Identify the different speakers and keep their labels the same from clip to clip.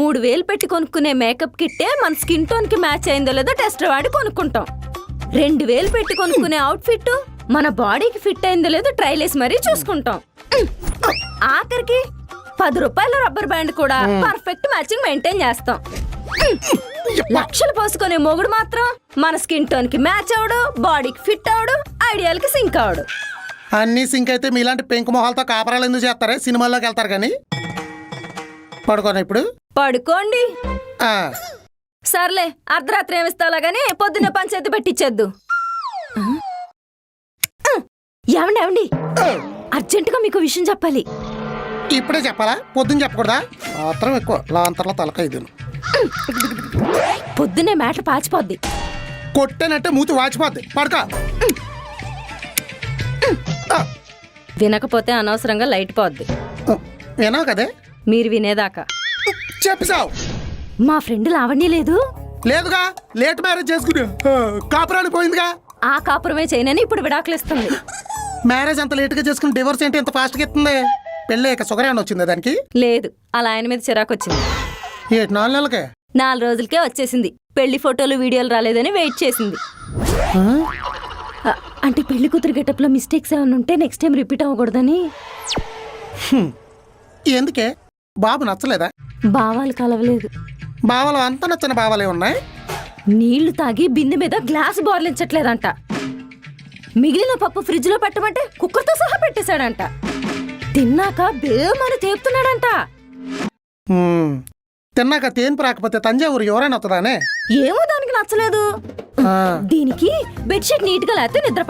Speaker 1: మూడు వేలు పెట్టి కొనుక్కునే మేకప్ కిట్టే మన స్కిన్ టోన్కి మ్యాచ్ అయిందో లేదో టెస్ట్ వాడి కొనుక్కుంటాం. రెండు వేలు పెట్టి కొనుక్కునే అవుట్ఫిట్ మన బాడీకి ఫిట్ అయిందో లేదో ట్రైల్ వేసి మరీ చూసుకుంటాం. ఆఖరికి పది రూపాయల రబ్బర్ బ్యాండ్ కూడా పర్ఫెక్ట్ మ్యాచింగ్ మెయింటైన్ చేస్తాం. లక్షలు పోసుకునే మొగుడు మాత్రం మన స్కిన్ టోన్కి మ్యాచ్ అవడు బాడీకి ఫిట్ అవడు ఐడియాలకి సింక్ అవడు.
Speaker 2: అన్నీ సింక్ అయితే మీలాంటి పెంకు మొహాలతో కాపరాలు ఎందుకు చేస్తారే? సినిమాల్లోకి వెళ్తారు కానీ. పడుకోనా ఇప్పుడు?
Speaker 1: పడుకోండి. సర్లే అర్ధరాత్రి ఏమిస్తాలా గానీ పొద్దున్న పంచాయతీ పెట్టించేద్దు ఏమండి ఏమండి? అర్జెంటుగా మీకు విషయం చెప్పాలి.
Speaker 2: ఇప్పుడే చెప్పాలా? పొద్దున్న చెప్పకూడదా? మాత్రం ఎక్కువ. లాంతర్లో తలకాయ ఇది
Speaker 1: పొద్దున్నే మేట పాచిపోద్ది.
Speaker 2: కొట్టానంటే మూతి వాచిపోద్ది. పడుకో.
Speaker 1: వినకపోతే అనవసరంగా లైట్ పోద్ది.
Speaker 2: వినావు కదే?
Speaker 1: మీరు వినేదాకా.
Speaker 2: చెప్పిసావు
Speaker 1: మా ఫ్రెండ్ లావణ్య లేదు?
Speaker 2: లేదుగా లేట్ మ్యారేజ్ చేసుకుని కాపురానికి పోయిందిగా.
Speaker 1: ఆ కాపురమే చేయనని ఇప్పుడు విడాకులు ఇస్తుంది
Speaker 2: మ్యారేజ్ అంత లేట్గా చేసుకుని డివోర్స్ ఏంటి ఇంత ఫాస్ట్గా ఇస్తుంది పెళ్ళి ఇక షుగర్ ఏమన్నా వచ్చిందా దానికి?
Speaker 1: లేదు అలా ఆయన మీద చిరాకు వచ్చింది.
Speaker 2: ఏటి నాలుగు నెలలకే?
Speaker 1: నాలుగు రోజులకే వచ్చేసింది. పెళ్ళి ఫోటోలు వీడియోలు రాలేదని వెయిట్ చేసింది. అంటే పెళ్ళి కూతురు గెటప్లో మిస్టేక్స్ ఏమైనా ఉంటే నెక్స్ట్ టైం రిపీట్ అవ్వకూడదని?
Speaker 2: ఎందుకే? బాబు నచ్చలేదా?
Speaker 1: భావాలు కలవలేదు.
Speaker 2: బావలు అంత నచ్చిన బావలే ఉన్నాయి.
Speaker 1: నీళ్ళు తాగి బిందె మీద గ్లాస్ బోర్లించట్లేదంట మిగిలిన పప్పు ఫ్రిడ్జ్లో పెట్టమంటే కుక్కర్తో సహా పెట్టేశాడంట. తిన్నాక బేమని తేపుతున్నాడంట.
Speaker 2: తిన్నాక తేన్పు రాకపోతే తంజావూరు ఎవరైనా వస్తుందానే
Speaker 1: ఏమో దానికి నచ్చలేదు.
Speaker 2: ఆ,
Speaker 1: దీనికి బెడ్షీట్ నీట్గా లేకపోతే నిద్ర.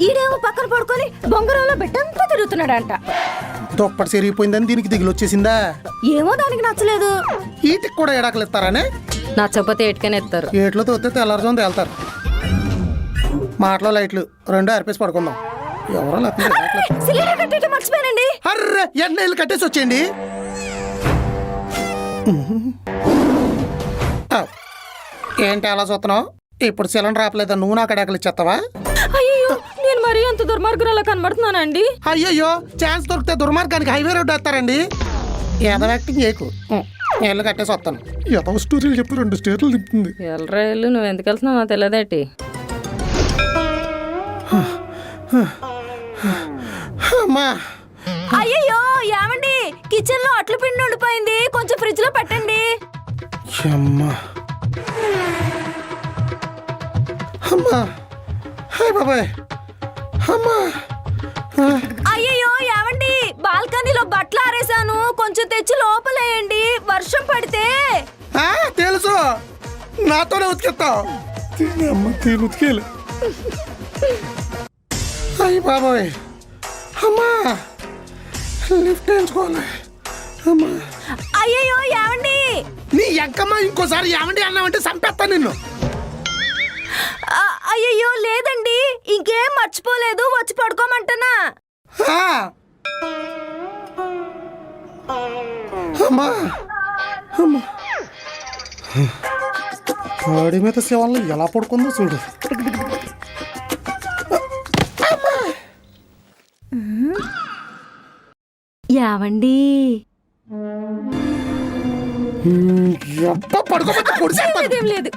Speaker 1: ఈడేమో పక్కన పడుకొని బొంగరంలో బెట్టంతా తిరుగుతున్నాడంట.
Speaker 2: దుప్పటి సిరిగిపోయిందని దీనికి దిగులు వచ్చేసిందా?
Speaker 1: ఏమో దానికి నచ్చలేదు.
Speaker 2: ఈటికి కూడా ఎడాకలు ఇస్తారానే
Speaker 1: నచ్చకపోతే ఎటుకనే ఎత్తారు
Speaker 2: ఏట్లో తోతే తెల్లారుజాము తేలుతారు. మాటలో లైట్లు రెండు అరిపేసి పడుకుందాం. ఎవరో
Speaker 1: మర్చిపోయానండి.
Speaker 2: అర్రే ఎండ ఇల్లు కట్టేసి వచ్చేయండి? ఏంటి అలా చూస్తున్నావు? ఇప్పుడు సిలిండర్ ఆపలేదా? నువ్వు నాకు ఎడాకలు ఇచ్చేస్తావా
Speaker 1: అయ్యో నేను మరీ అంత దుర్మార్గురాలా కనబడుతున్నానండి.
Speaker 2: అయ్యయ్యో ఛాన్స్ దొరికితే దుర్మార్గానికి హైవే రోడ్డు వేస్తారండి. ఏదో యాక్టింగ్ చేయకు. ఇల్లు కట్టేసి వస్తాను. ఏదో స్టోరీలు చెప్పి రెండు స్టేట్లు తిప్పుతుంది.
Speaker 1: ఎల్రా ఎల్లు నువ్వు ఎందుకు వెళ్తున్నావు నాకు తెలియదేటి
Speaker 2: అమ్మా.
Speaker 1: అయ్యయ్యో ఏమండి? కిచెన్లో అట్లు పిండి ఉండిపోయింది. కొంచెం ఫ్రిడ్జ్లో పెట్టండి.
Speaker 2: అమ్మా. అమ్మా. హాయ్ బాబాయ్. అమ్మా. ఆ,
Speaker 1: అయ్యయ్యో ఏమండి బాల్కనీలో బట్టలు ఆరేసాను కొంచెం తెచ్చి లోపలేయండి. వర్షం పడితే.
Speaker 2: ఆ, తెలుసు. నాతోనే ఉతికిస్తావు. తిని అమ్మ తిని ఉతికేలు. అయ్యి బాబాయ్. అమ్మా. లిఫ్ట్ వేయించుకోవాలి. అమ్మా.
Speaker 1: అయ్యయ్యో
Speaker 2: ఎంకమ్మ ఇంకోసారి ఏమండి అన్నావంటే చంపేస్తా నిన్ను.
Speaker 1: అయ్యయ్యో లేదండి. ఇంకేం మర్చిపోలేదు వచ్చి.
Speaker 2: అమ్మా. అమ్మా. వాడి మీద శివంలో ఎలా పడుకుందో చూడు. ఎప్ప పడుకోబెట్టి పొడిచేస్తాను
Speaker 1: లేదు.